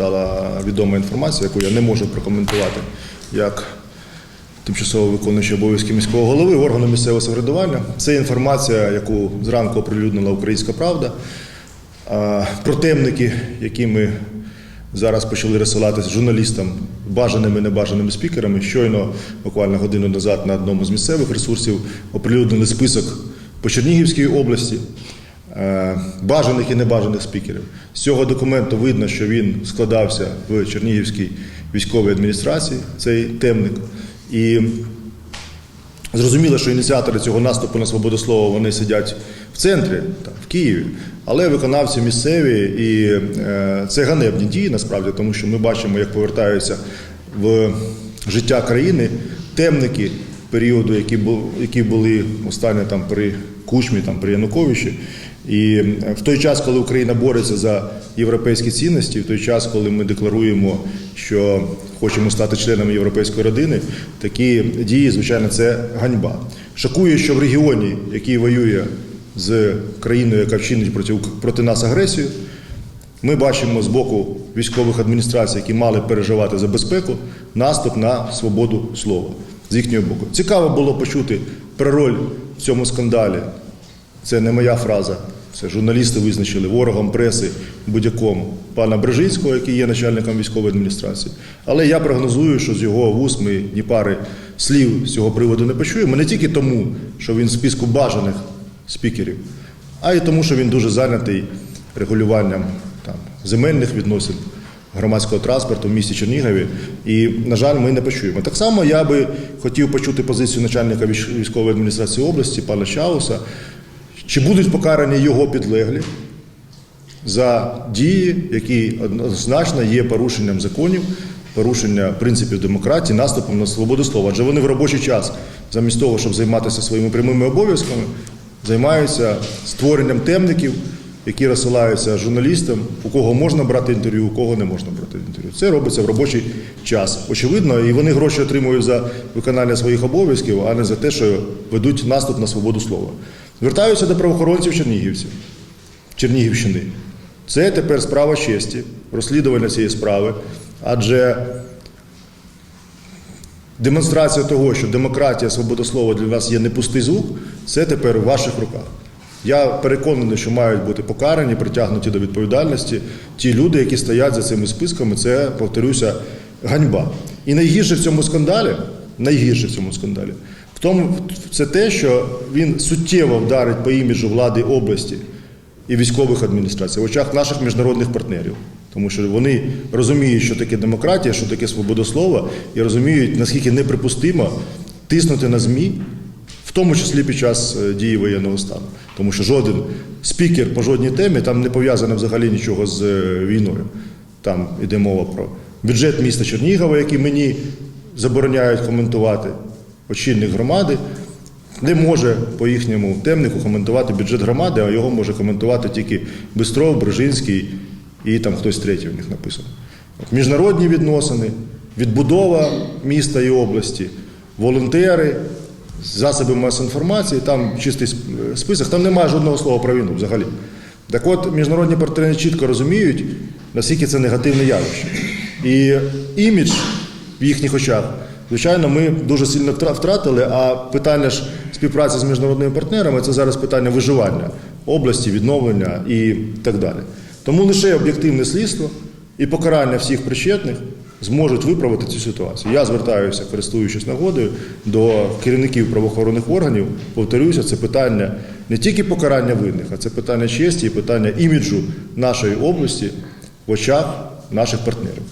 стала відома інформація, яку я не можу прокоментувати як тимчасово виконуючий обов'язки міського голови органу місцевого самоврядування. Це інформація, яку зранку оприлюднила Українська Правда. А, Про темники, які ми зараз почали розсилати журналістам бажаними і небажаними спікерами. Щойно, буквально годину назад, на одному з місцевих ресурсів оприлюднили список по Чернігівській області. Е, Бажаних і небажаних спікерів. З цього документу видно, що він складався в Чернігівській військовій адміністрації, цей темник. І Зрозуміло, що ініціатори цього наступу на свободу слова вони сидять в центрі, там, в Києві, але виконавці місцеві, і е, це ганебні дії насправді, тому що ми бачимо, як повертаються в життя країни темники періоду, які були, останні там при Кучмі, там при Януковичі. І в той час, коли Україна бореться за європейські цінності, в той час, коли ми декларуємо, що хочемо стати членами європейської родини, такі дії, звичайно, це ганьба. Шокує, що в регіоні, який воює з країною, яка вчинить проти, проти нас агресію, ми бачимо з боку військових адміністрацій, які мали переживати за безпеку, наступ на свободу слова з їхнього боку. Цікаво було почути про роль в цьому скандалі. Це не моя фраза. Це журналісти визначили ворогом преси будь-якому пана Брежинського, який є начальником військової адміністрації. Але я прогнозую, що з його вуст ми ні пари слів з цього приводу не почуємо. Не тільки тому, що він в списку бажаних спікерів, а й тому, що він дуже зайнятий регулюванням там, земельних відносин, громадського транспорту в місті Чернігові. І, на жаль, ми не почуємо. Так само я би хотів почути позицію начальника військової адміністрації області, пана Чауса. Чи будуть покарані його підлеглі за дії, які однозначно є порушенням законів, порушення принципів демократії, наступом на свободу слова? Адже вони в робочий час, замість того, щоб займатися своїми прямими обов'язками, займаються створенням темників, які розсилаються журналістам, у кого можна брати інтерв'ю, у кого не можна брати інтерв'ю. Це робиться в робочий час. Очевидно, і вони гроші отримують за виконання своїх обов'язків, а не за те, що ведуть наступ на свободу слова. Звертаюся до правоохоронців чернігівців, Чернігівщини. Це тепер справа честі, розслідування цієї справи, адже демонстрація того, що демократія, свобода слова для нас є не пустий звук, це тепер у ваших руках. Я переконаний, що мають бути покарані, притягнуті до відповідальності ті люди, які стоять за цими списками. Це, повторюся, ганьба. І найгірше в цьому скандалі, найгірше в цьому скандалі, тому це те, що він суттєво вдарить по іміджу влади області і військових адміністрацій в очах наших міжнародних партнерів. Тому що вони розуміють, що таке демократія, що таке свобода слова, і розуміють, наскільки неприпустимо тиснути на ЗМІ, в тому числі під час е, дії воєнного стану. Тому що жоден спікер по жодній темі там не пов'язане взагалі нічого з е, війною. Там йде мова про бюджет міста Чернігова, який мені забороняють коментувати, очільник громади. Не може по їхньому темнику коментувати бюджет громади, а його може коментувати тільки Бистров, Брижинський і там хтось третій в них написано. Міжнародні відносини, відбудова міста і області, волонтери, засоби масової інформації, там чистий список, там немає жодного слова про війну взагалі. Так от міжнародні партнери чітко розуміють, наскільки це негативне явище. І імідж в їхніх очах, звичайно, ми дуже сильно втратили, а питання ж співпраці з міжнародними партнерами це зараз питання виживання області, відновлення і так далі. Тому лише об'єктивне слідство і покарання всіх причетних зможуть виправити цю ситуацію. Я звертаюся, користуючись нагодою, до керівників правоохоронних органів. Повторюся, це питання не тільки покарання винних, а це питання честі і питання іміджу нашої області в очах наших партнерів.